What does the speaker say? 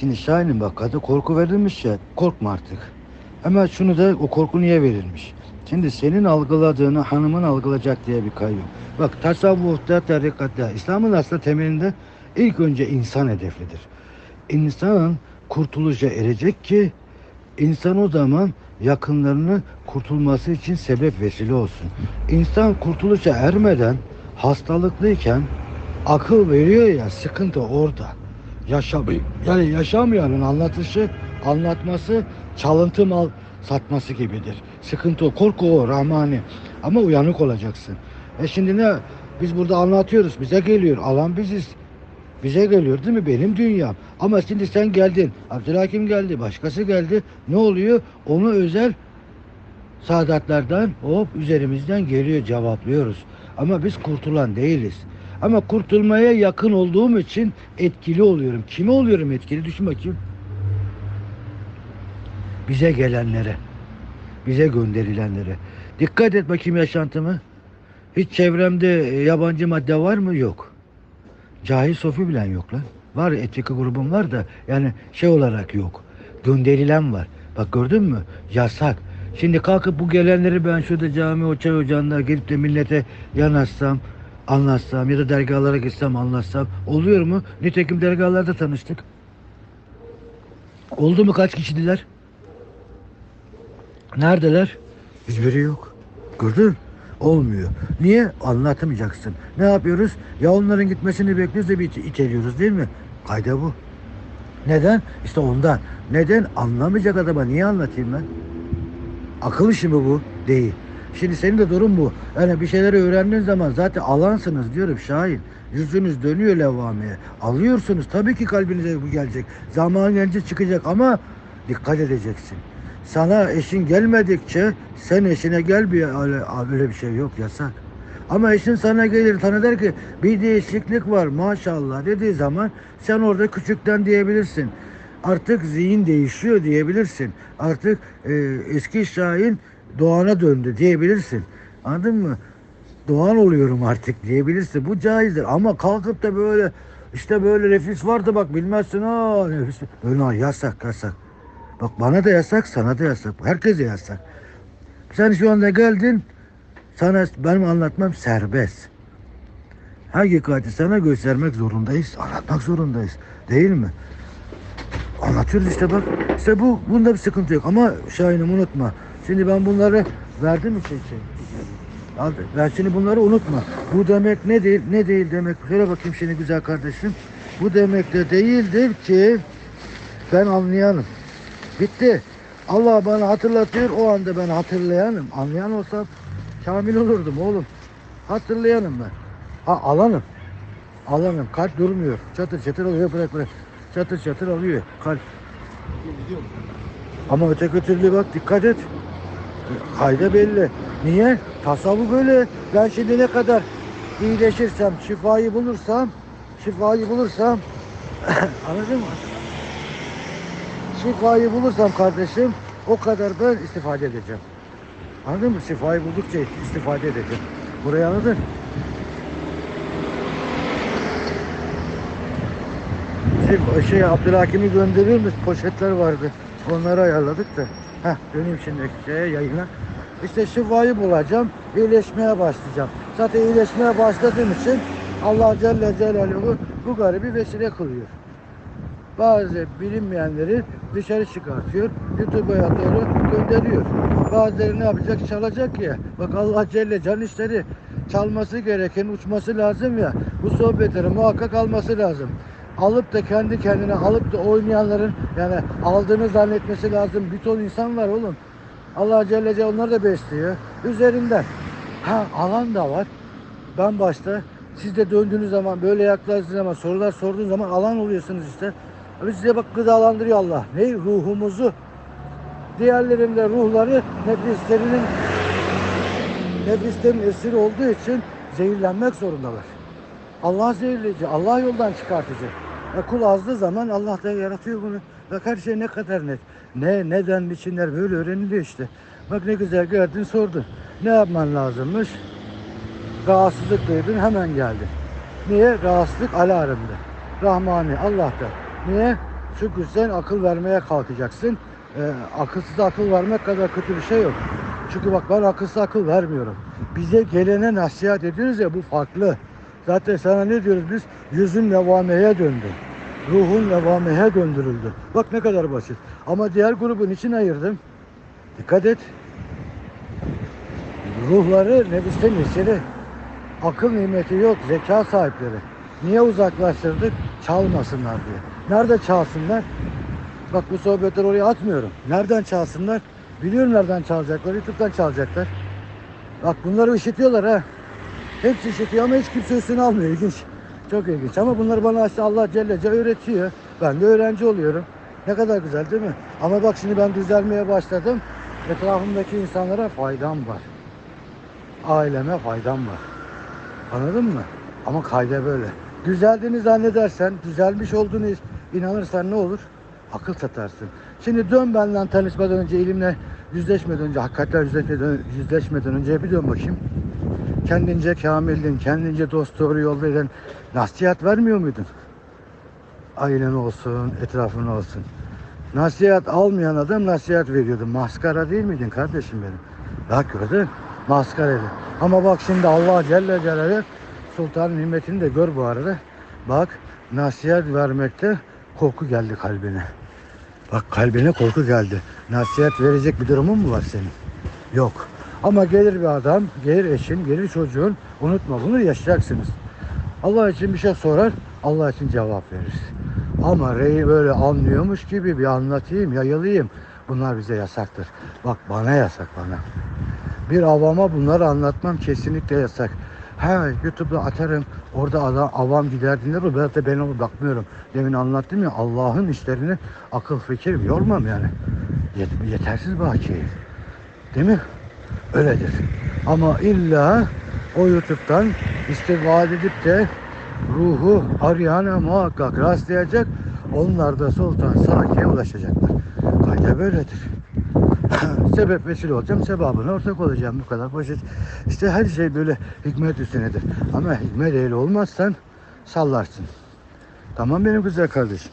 Şimdi Şahin'in bak adı korku verilmiş ya korkma artık. Ama şunu da o korku niye verilmiş? Şimdi senin algıladığını hanımın algılayacak diye bir kayıyor. Bak tasavvufta, tarikatta, İslam'ın aslında temelinde ilk önce insan hedeflidir. İnsan kurtuluşa erecek ki insan o zaman yakınlarını kurtulması için sebep vesile olsun. İnsan kurtuluşa ermeden hastalıklıyken akıl veriyor ya sıkıntı orada. Yaşam, yani yaşamayanın anlatışı, anlatması çalıntı mal satması gibidir. Sıkıntı o, korku o, rahmani. Ama uyanık olacaksın. E şimdi ne? Biz burada anlatıyoruz, bize geliyor. Alan biziz. Bize geliyor değil mi? Benim dünyam. Ama şimdi sen geldin. Abdülhakim geldi. Başkası geldi. Ne oluyor? Onu özel saadatlerden hop üzerimizden geliyor cevaplıyoruz. Ama biz kurtulan değiliz. Ama kurtulmaya yakın olduğum için etkili oluyorum. Kime oluyorum etkili? Düşün bakayım. Bize gelenlere. Bize gönderilenlere. Dikkat et bakayım yaşantımı. Hiç çevremde e, yabancı madde var mı? Yok. Cahil sofi bilen yok lan. Var etik grubum var da yani şey olarak yok. Gönderilen var. Bak gördün mü? Yasak. Şimdi kalkıp bu gelenleri ben şurada cami o çay ocağında gidip de millete yanaşsam, anlatsam ya da dergahlara gitsem anlatsam oluyor mu? Nitekim dergahlarda tanıştık. Oldu mu kaç kişidiler? Neredeler? Hiçbiri yok. Gördün? Olmuyor. Niye? Anlatamayacaksın. Ne yapıyoruz? Ya onların gitmesini bekliyoruz da bir it- iteliyoruz değil mi? Kayda bu. Neden? İşte ondan. Neden? Anlamayacak adama niye anlatayım ben? Akıl işi mi bu? Değil. Şimdi senin de durum bu. Yani bir şeyleri öğrendiğin zaman zaten alansınız diyorum Şahin. Yüzünüz dönüyor levhameye. Alıyorsunuz. Tabii ki kalbinize bu gelecek. Zaman gelince çıkacak ama dikkat edeceksin. Sana eşin gelmedikçe sen eşine gel bir öyle, öyle bir şey yok yasak. Ama eşin sana gelir sana der ki bir değişiklik var maşallah dediği zaman sen orada küçükten diyebilirsin. Artık zihin değişiyor diyebilirsin. Artık e, eski Şahin Doğan'a döndü diyebilirsin. Anladın mı? Doğan oluyorum artık diyebilirsin. Bu caizdir. Ama kalkıp da böyle işte böyle nefis vardı bak bilmezsin ha nefis. Öyle yasak yasak. Bak bana da yasak sana da yasak. Herkese yasak. Sen şu anda geldin sana benim anlatmam serbest. Hakikati sana göstermek zorundayız. Anlatmak zorundayız. Değil mi? Anlatıyoruz işte bak. İşte bu bunda bir sıkıntı yok. Ama Şahin'im unutma. Şimdi ben bunları verdim için şey. Al, ben şimdi bunları unutma. Bu demek ne değil, ne değil demek. Şöyle bakayım şimdi güzel kardeşim. Bu demek de değildir ki ben anlayanım. Bitti. Allah bana hatırlatıyor. O anda ben hatırlayanım. Anlayan olsam kamil olurdum oğlum. Hatırlayanım ben. Ha alanım. Alanım. Kalp durmuyor. Çatır çatır alıyor. Bırak bırak. Çatır çatır alıyor. Kalp. Ama öteki türlü bak dikkat et. Kayda belli. Niye? Tasavvuf böyle. Ben şimdi ne kadar iyileşirsem, şifayı bulursam, şifayı bulursam anladın mı? Şifayı bulursam kardeşim o kadar ben istifade edeceğim. Anladın mı? Şifayı buldukça istifade edeceğim. Burayı anladın? Şey, şey Abdülhakim'i gönderiyormuş poşetler vardı. Onları ayarladık da. Heh, döneyim şimdi şeye yayına. İşte şifayı bulacağım, iyileşmeye başlayacağım. Zaten iyileşmeye başladığım için Allah Celle Celaluhu bu garibi vesile kılıyor. Bazı bilinmeyenleri dışarı çıkartıyor, YouTube'a doğru gönderiyor. Bazıları ne yapacak? Çalacak ya. Bak Allah Celle can işleri çalması gereken, uçması lazım ya. Bu sohbetleri muhakkak alması lazım. Alıp da kendi kendine alıp da oynayanların yani aldığını zannetmesi lazım. Bir ton insan var oğlum. Allah Celle Celle onları da besliyor. Üzerinden. Ha alan da var. Ben başta siz de döndüğünüz zaman böyle yaklaştığınız zaman sorular sorduğunuz zaman alan oluyorsunuz işte. Abi size bak gıdalandırıyor Allah. Ne? Ruhumuzu. Diğerlerinde ruhları nefislerinin nefislerin esiri olduğu için zehirlenmek zorundalar. Allah zehirleyici, Allah yoldan çıkartıcı. E kul azdığı zaman Allah da yaratıyor bunu. Bak her şey ne kadar net. Ne, neden, niçinler böyle öğreniliyor işte. Bak ne güzel gördün sordun. Ne yapman lazımmış? Rahatsızlık duydun hemen geldin. Niye? Rahatsızlık alarmdı. Rahmani Allah'ta. Niye? Çünkü sen akıl vermeye kalkacaksın. Ee, akılsız akıl vermek kadar kötü bir şey yok. Çünkü bak ben akılsız akıl vermiyorum. Bize gelene nasihat ediyoruz ya bu farklı. Zaten sana ne diyoruz biz? Yüzün levameye döndü. Ruhun levameye döndürüldü. Bak ne kadar basit. Ama diğer grubun için ayırdım. Dikkat et. Ruhları nefisten esiri. Akıl nimeti yok, zeka sahipleri. Niye uzaklaştırdık? Çalmasınlar diye. Nerede çalsınlar? Bak bu sohbetleri oraya atmıyorum. Nereden çalsınlar? Biliyorum nereden çalacaklar. YouTube'dan çalacaklar. Bak bunları işitiyorlar ha. Hepsi işitiyor ama hiç kimse üstüne almıyor. İlginç. Çok ilginç. Ama bunları bana işte Allah Celle Celle öğretiyor. Ben de öğrenci oluyorum. Ne kadar güzel değil mi? Ama bak şimdi ben düzelmeye başladım. Etrafımdaki insanlara faydam var. Aileme faydam var. Anladın mı? Ama kayda böyle. Düzeldiğini zannedersen, düzelmiş olduğunu inanırsan ne olur? Akıl satarsın. Şimdi dön benden tanışmadan önce, ilimle yüzleşmeden önce, hakikatler yüzleşmeden, yüzleşmeden önce bir dön bakayım. Kendince kamildin, kendince dost doğru yolda eden nasihat vermiyor muydun? Ailen olsun, etrafın olsun. Nasihat almayan adam nasihat veriyordu. Maskara değil miydin kardeşim benim? Bak gördün, maskaraydı. Ama bak şimdi Allah Celle Celaluhu Sultanın himmetini de gör bu arada. Bak nasihat vermekte korku geldi kalbine. Bak kalbine korku geldi. Nasihat verecek bir durumun mu var senin? Yok. Ama gelir bir adam, gelir eşin, gelir çocuğun. Unutma bunu yaşayacaksınız. Allah için bir şey sorar, Allah için cevap verir. Ama reyi böyle anlıyormuş gibi bir anlatayım, yayılayım. Bunlar bize yasaktır. Bak bana yasak bana. Bir avama bunları anlatmam kesinlikle yasak. Ha YouTube'da atarım. Orada adam, avam gider dinler. Ben de ben ona bakmıyorum. Demin anlattım ya Allah'ın işlerini akıl fikir yormam yani. Yet- yetersiz baki. Değil mi? Öyledir. Ama illa o YouTube'dan vaat edip de ruhu arayana muhakkak rastlayacak. Onlar da Sultan Saki'ye ulaşacaklar. Kayda böyledir. Sebep vesile olacağım, sebabına ortak olacağım. Bu kadar basit. İşte her şey böyle hikmet üstünedir. Ama hikmet ehli olmazsan sallarsın. Tamam benim güzel kardeşim.